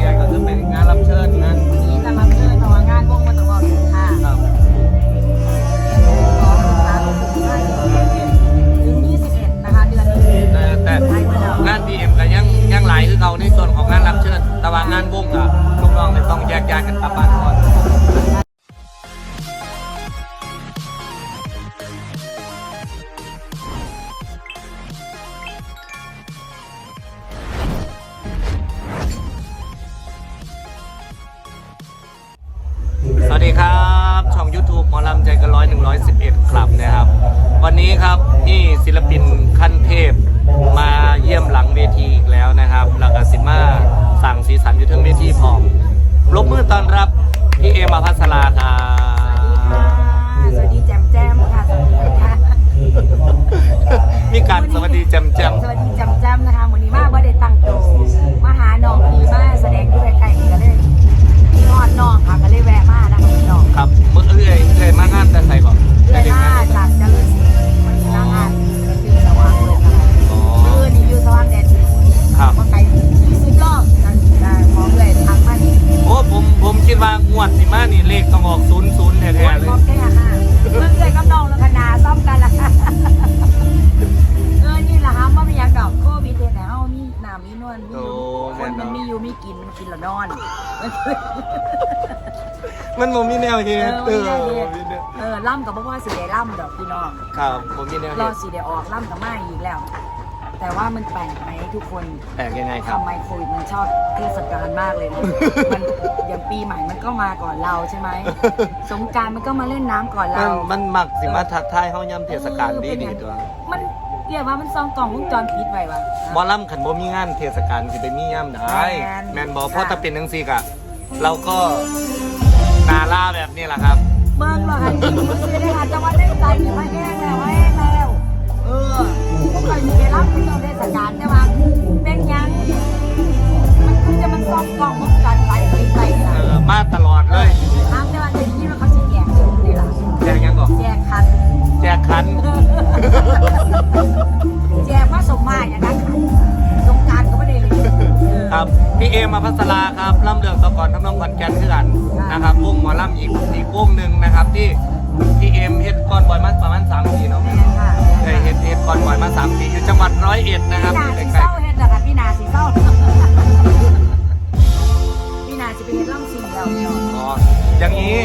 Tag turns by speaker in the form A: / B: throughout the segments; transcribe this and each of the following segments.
A: ใหญ่ก็คือเป็นงานรับเชิญนะ
B: มีแต่รับเชิญแต่ว่างานวงมาตลอดค่ะ
A: ครับ
B: ถึง21นะคะเดือนนี้
A: แต่แต่งานดีเอ็มก็ยังยังหลายคือเขาในส่วนของงานรับเชิญแต่ว่างานวงอะลูกน้องเนี่ยต้องแยกย้ายกันกลับบ้านก่อน ครับ ช่อง YouTube หมอลำใจเกันร้อยหนึ่งร้อยสิบเอ็ดครับนะครับ วันนี้ครับมีศิลปินขั้นเทพมาเยี่ยมหลังเวทีอีกแล้วนะครับแล้วก็สิมาสั่งสีสันอยู่เทั้งเวทีพร้อมปรบมือต้อนรับพี่เอมาพัสราครับ
B: สวัสดีแจมแจมค่ะสวัสดีค่ะ
A: มีการสวัสดีแจมแจม
B: สวัสดีแจม มีกินมัน
A: กิน
B: แล้
A: วนอน
B: มันโมมีแน
A: วเฮ
B: เอ
A: ด
B: อ
A: เอ
B: ไม่
A: อ
B: ได้
A: บ่
B: เฮ็ด
A: มีแนว
B: เออล่ำกับพ่อสีได้ล่ำดอกพี่น้อง
A: ครับผมมีแนว
B: ร
A: เฮ
B: อ
A: ด
B: สีได้ออกล่ำกับมาอีกแล้ว แต่ว่ามันแปลกไหมทุกคน
A: แปลกยังไงครับ
B: ทำไมโควิดมันชอบเทศกาลมากเลยนะมันอย่างปีใหม่มันก็มาก่อนเราใช่ไหมสงกรารมันก็มาเล่นน้ำก่อน
A: มั
B: เรา
A: นมันมักสิมาทักทายเฮาย่ำเทศกาลดีดีตัว
B: มัน เรียกว่ามันซองกล่องวงจรปิดไว้วะ
A: หมอลำขันบ่มีงานเทศกาลสิไปมีย่ำได้
B: แม่น
A: แมนบอเพราะถ้าเป็นจังซี่กะเราก็นาล่าแบบนี้แหละครับ
B: เบิ้งหรอค่ะจริงๆซื้อได้ค่ะจังหวัดได้ใจเนี่ยมาแห้งแล้วมาแห้งแล้ว เออพวกเราอยู่ในรับที่เราได้สการใช่ไหมเป็นยัง มันคือจะมันซองกล่องวงจรไปไปไป
A: เอ
B: ล่ะ
A: อ มาตลอดเลย
B: ถามแต่ว่าจะคิดว่าเขาจะแจกชุดนี่ล่ะ
A: แจกยังก่อน
B: แจกคัน
A: แจกขัน
B: แจ
A: พี่เอมาพัสราครับล่ำเรืองตะกอนทำนองขอนแก่นคือกัน
B: ค่ะ
A: นะครับวงหมอลำอีกอีกวงหนึ่งนะครับ ที่พี่เอ็มเฮ็ดก่อนบ่อยมาประมาณสามปีเนาะ
B: แม่นค่ะ
A: เคยเฮ็ดเฮ็ดก่อนบ่อยมาสามปีอยู่จังหวัดร้อยเอ็ดนะครับ
B: พี่
A: อ
B: นา
A: ยู่
B: สี
A: ใกล้
B: เศร้าเฮ็ดเหรอคะพี่นาสีเศร้าพี่นาจะไปเฮ็ดร่องสิ่งแล้วเนี่ย
A: ๆอ๋ออย่างนี้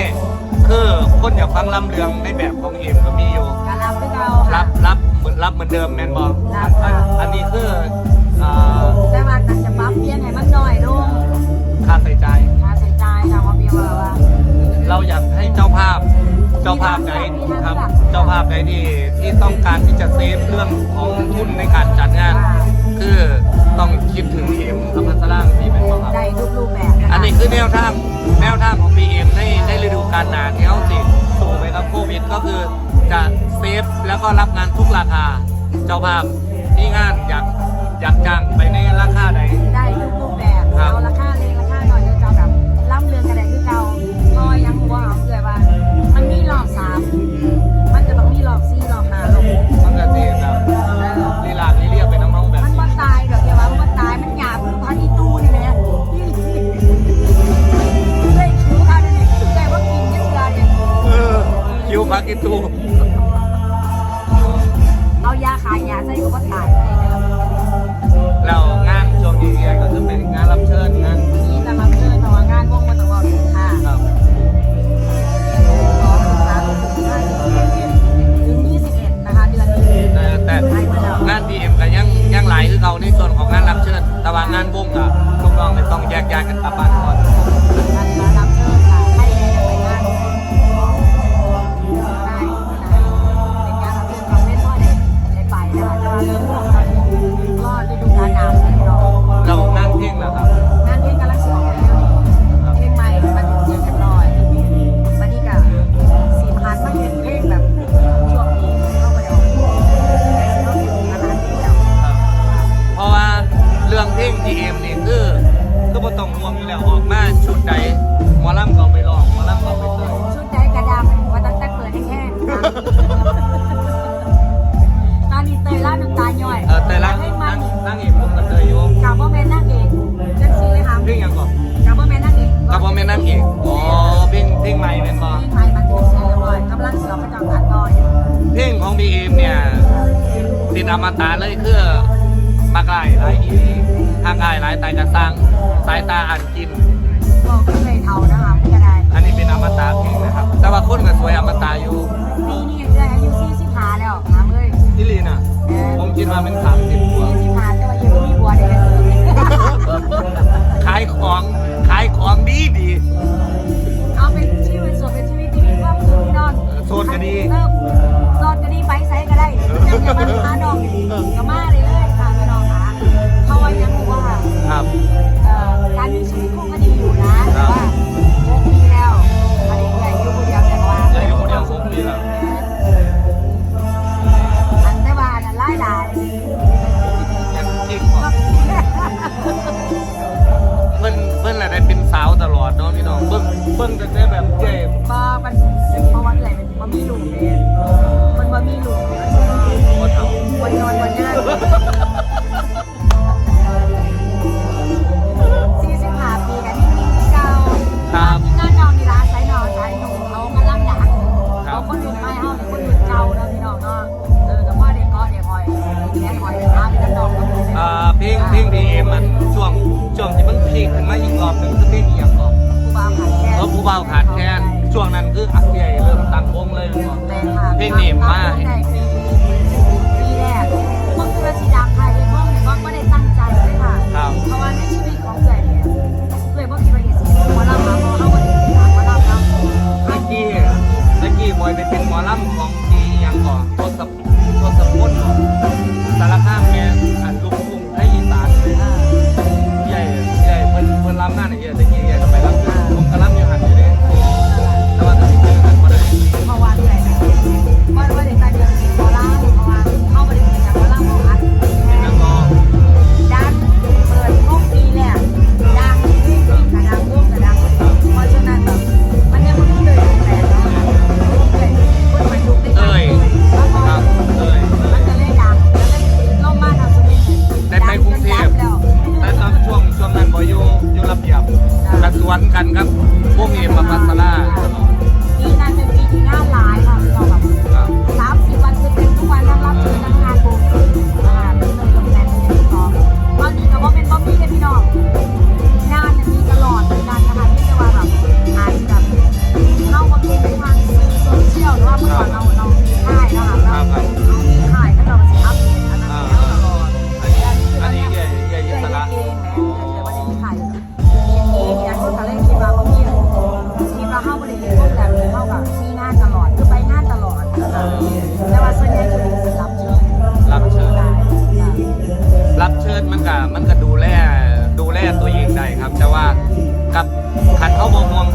A: คือคนอยากฟังลำเรืองในแบบของเอ็มก็มีอยู่
B: การรับคือเรา
A: รั
B: ค่ะ
A: บรับเหมือนรับเหมือนเดิมแมนบอล
B: รับค่ะ
A: อันนี้คืออ่า
B: แต่ว่าการจะปรับเปลี่ยนให้มันน้อยลง
A: ค่าใส่ใจาย
B: ค่าใช้จ่ายค่ะว่าพี่ว่าว่า
A: เราอยากให้เจ้าภาพ เจ้าภาพไหนครับ เจ้าภาพไหนที่ที่ต้องการที่จะเซฟเรื่องของทุนในการจัดงาน คือต้องคิดถึงเอ็มอภัสราที่เป็นบ่ครับ
B: ได้ทุกรูปแบบนะคะ
A: อันนี้คือแนวทางแนวทางของ BM ในในฤดูกาลหนาที่เขาสิสู่ไปกับโควิดก็คือจะเซฟแล้วก็รับงานทุกราคา เจ้าภาพที่งานอยากอยากจ้างไปในราคาใด
B: ได้ทุกรูปแบบ
A: ครับ
B: เอาราคาเล็กราคา
A: คิวพักกิตู
B: เอายาขายยาใส่ก็ว่าตายไปนะครับ
A: แล้วงานช่วงนี้เนี่ยก็คือเป็นงานรับเชิญงาน
B: นี่แต่มาเชิญแต่ว่างานวงมาตลอดค่ะ
A: ครับ
B: ถึง21นะคะเดือนนี้
A: แต่แต่งาน BM ก็ยังยังหลายคือเขาในส่วนของงานรับเชิญแต่ว่างานวงอะลูกน้องเนี่ยต้องแยกย้ายกันกลับบ้านก่อน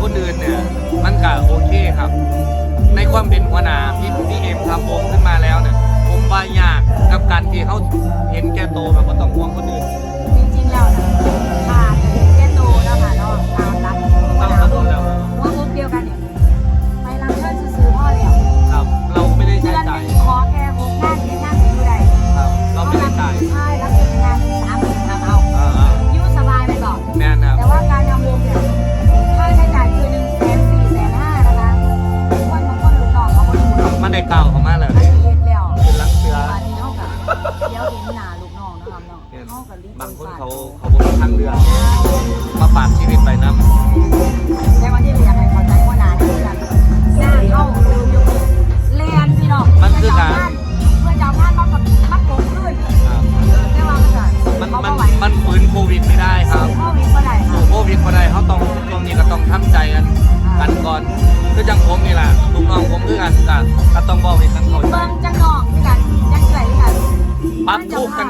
B: คนอื่นเนี่ยมันก็โอเค
A: ครับ ใน
B: ความเป็นหัวหน้า
A: พี่
B: พี่
A: เอ็ม
B: ทำผมขึ้นมา
A: แล้วเนี่ยผมว่ายากกั
B: บ
A: การที่เขา
B: เห็
A: นแก่
B: โตแบบ
A: ว่าต้องห่วงคนอื่
B: นจริง
A: ๆแล้
B: วนะ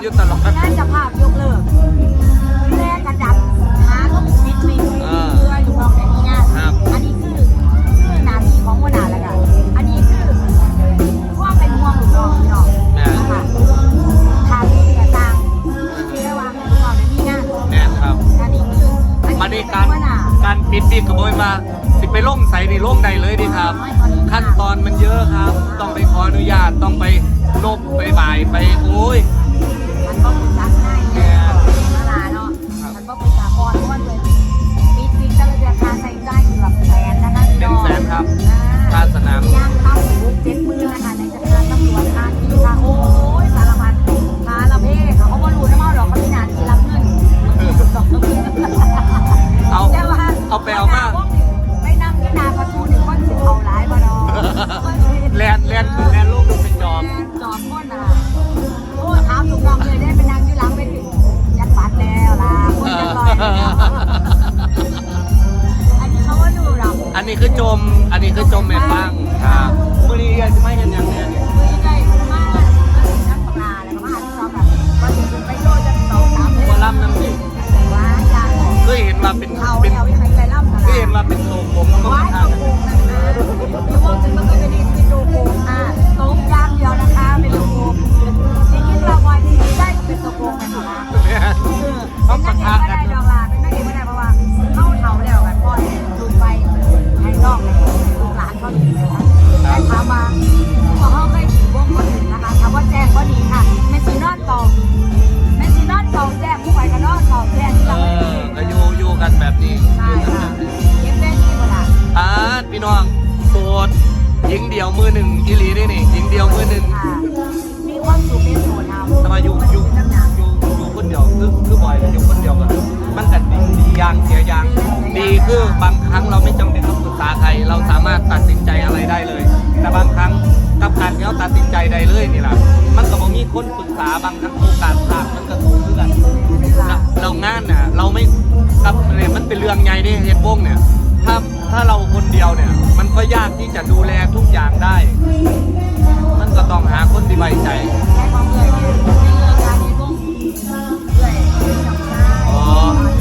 A: อยู่ตลอด งา
B: จะ
A: ภาพยกเลิ
B: ก
A: แม่กระดับหาลูกมิด
B: ไม่มี
A: เออ เพื่ออยู่ห้องแต่นี้นะ
B: อันนี้คือคือหน้าที่ของหัว
A: หน้าแล้วกันอันนี้
B: คื
A: อควา
B: มเป็น
A: ห่วงลูกน้องพี่น้องแม่ นะ
B: คะทางที่จะต่า
A: งเรียกว่าเป็นความเป็นพี่งาน
B: แน่ครับ
A: อันนี้คือ
B: มา
A: ดี
B: การ
A: น
B: การปิดบิ๊กกระโบยมาสิไปล่งใส่นี่ล่งใดเลยดีครับ ขั้นตอนมันเยอะครับ ต้องไปขออนุญาตต้องไปลบไปบ่ายไปโอ้ย
A: เราสามารถตัดสินใจอะไรได้เลย แต่บางครั้งกับการที่เราตัดสินใจได้เลยนี่แหละมันก็บ่มีคนปรึกษาบางครั้งโอกาสพลาดมันก็สูงขึ้นกันเราเรางานน่ะเราไม่กับเนี่ยมันเป็นเรื่องใหญ่ดิเฮ็ดวงเนี่ยถ้าถ้าเราคนเดียวเนี่ย มันก็ยากที่จะดูแลทุกอย่างได้ มันก็ต้องหาคนที่ไว้ใจ
B: แค่ความเหนื่อยที่ไม่เลิกงานนี้ก็เหนื่อ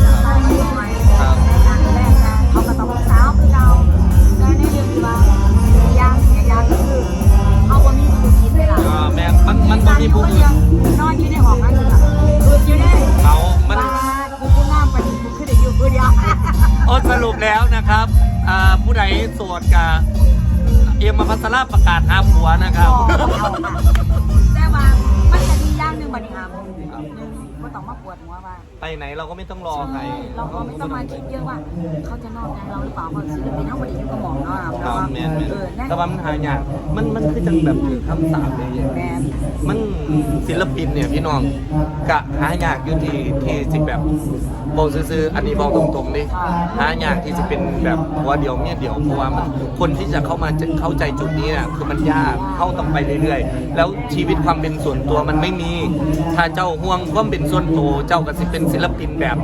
B: สราป
A: ระกาศหาผัวนะครับ
B: แต่ว่ามันจะมีอย่างหนึ่งบัดนี้ครับหนึ่งก็ต้องมาปวดหัวว่า
A: ไปไหนเราก็ไม่ต้องรอใคร
B: เราก็ไม่ต้องมาคิดเยอะว่า เขาจะนอกใจเราหรือเปล่าเพราะศิลปินเขาบริยุทธ์ก็มอเนาะ
A: ครับแมนแมน
B: เออนั่น
A: แต่ว่ามันหายากมันมันคือจังแบบถือคำสาปเลย
B: มัน
A: ศิลปินเนี่ยพี่น้องกะหายากอยู่ที่ที่สิแบบบอกซื่อๆอันนี้บอกตรงๆดิหายากที่จะเป็นแบบว่าเดียวเมียเดียวเพราะว่ามันคนที่จะเข้ามาจะเข้าใจจุดนี้น่ะคือมันยากเข้าต้องไปเรื่อยๆ แล้วชีวิตความเป็นส่วนตัวมันไม่มี ถ้าเจ้าห่วงความเป็นส่วนตัวเจ้าก็สิเป็นศิลปินแบบ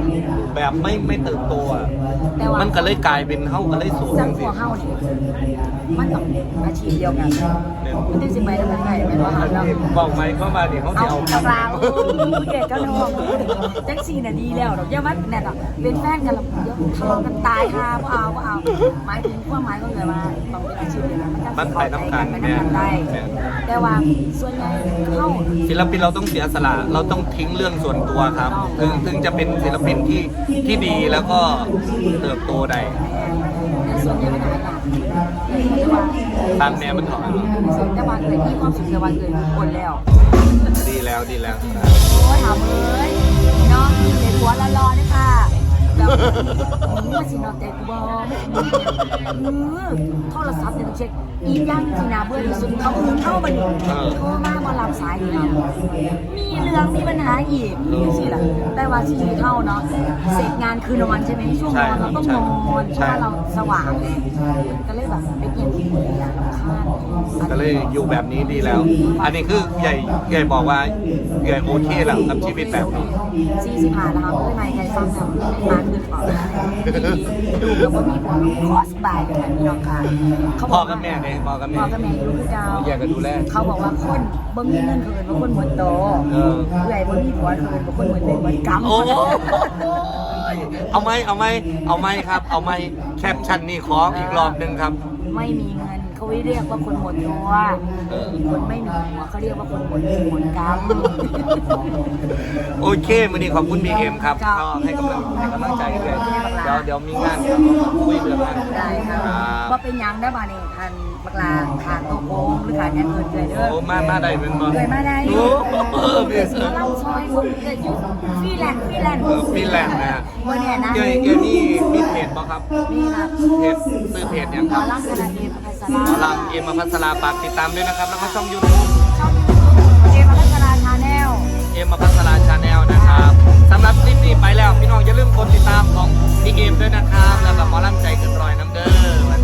A: แบบไม่ไม่เติบโตอะ
B: แต่ว่า
A: มันก็เลยกลายเป็นเฮาก็เลยสูง
B: สัง
A: สิ
B: หัวเฮาเนี่ยมันต้องอาชีพเดียวกันมันจะสิไปแล้วมันไงแม่นว่าเรา
A: บอกไหมเข้ามาเดี๋ยวเขา
B: เอา
A: จะเอา
B: กลางเด็กก็น้องแจ็คซี่น่ะดีแล้วดอกอย่ามันเนี่ยก็เป็นแฟนกันแล้วเดี๋ยวทะเลาะกันตายค่ะบ่เอาบ่เอาหมายถึงความหมายก็คือว่าต้องเป็นอาชีพเดียวกัน
A: มันไปน้ำกัน
B: ไป
A: แม่
B: น้ำกันได้
A: แม่
B: แต่ว่าส่วนใหญ่เข้า
A: ศิลปินเราต้องเสียสละเราต้องทิ้งเรื่องส่วนตัวครับถึงถึงจะเป็นศิลปินที่ที่ดีแล้วก็เติบโตได้
B: ในส่วนใหญ่ไม่ได้ค่ะแต่ว่า
A: ตามแนวมันถอน
B: แต่ว่าเกิดมีความสุขแต่ว่าเกิดคนแล้ว
A: ดีแล้วดีแล้ว
B: โอ้ยถามเลย น้องมีในหัวละรอเนี่ยค่ะ แบบมาสินอนแต่กูบอมือโทรศัพท์เนี่ยต้องเช็คอีกอย่างที่นาเบื่อที่สุดเขาคือเข้าบันโทรมามารับสายนี่นะมีเรื่องมีปัญหาอีกนี่สิล่ะแต่ว่าชีวิตเข้าเนาะเสร็จงานคือนอนใช่ไหมช่วงนอนเราต้องนอนเพราะว่าเราสว่างก็เลยแบบเป็นอย่างที่คนอยากคาด
A: ก็เลยอยู่แบบนี้ดีแล้ว อันนี้คือใหญ่ใหญ่บอกว่าใหญ่โอเคแล้วกับชีวิตแบบนี้
B: สี่สิบห้าแล้วครับเพื่อนใหม่ใครฟังแล้วมาเก่อน ดูแล้วว่ามีความคอสบายกันพี่น้องค่ะเขา
A: พ่อกับแม่เนี่ยพ่อกับแม่
B: พ่อกับแม่อยู่คือเจ้า
A: อยากจะดูแล
B: เขาบอกว่าคนบ่มีเงินเกินว่าคนเหมือนโต
A: เออ
B: เอื่อยบ่มีผัวเกินว่าคนเหมือนเด็กเหมือนกำ
A: โอ้ยเอาไหมเอาไหมเอาไหมครับ เอาไหมแคปชั่นนี่ขออีกรอบหนึ่งครับ
B: ไม่มีเงิน เขาไม่เรียกว่าคนหมดตัว
A: เออ
B: คนไม่มีผัวเขาเรียกว่าคนหมดหมดกำ
A: โอเควันนี้ขอบคุณบีเอ็มครับ
B: ครับ
A: ก็ให้กำลังให้กำลังใจเลยเดี๋ยวเดี๋ยวมีงานครับคุยเรื่องงาน
B: ได้ครับ
A: อ่า
B: ว่าเป็นหยังได้มาเนี่ยทันบัก ลาขาดตกโค้งหรือขาดอย่เงอื่นเลยเด้อ
A: อมามาได้เป็นบ่
B: เลยมาได้
A: โอ้เบ
B: สอเราซอยคนเกิดอยู่ฟรีแลนซ์ฟรีแลนซ์
A: เออฟรีแลนซ์นะ
B: วันนี้นะ
A: เดี๋ยวเดี๋ยวนี่มีเพจบ่ครับ
B: มีครับ
A: เพจซื้อเพจยังครับ
B: หมองเอมพัสราหม
A: อลเอ็มอภัสราฝากติดตามด้วยนะครับ แล้วก็ช่องยูทูบ
B: ช่องเอ็มอภัสราชาแนล
A: เอ็มอภัสราชาแนลนะครับสำหรับคลิปนี้ไปแล้วพี่น้องอย่าลืมกดติดตามของพี่เอมด้วยนะครับแล้วก็มอลัำใจกินร้อยน้ำเด้อ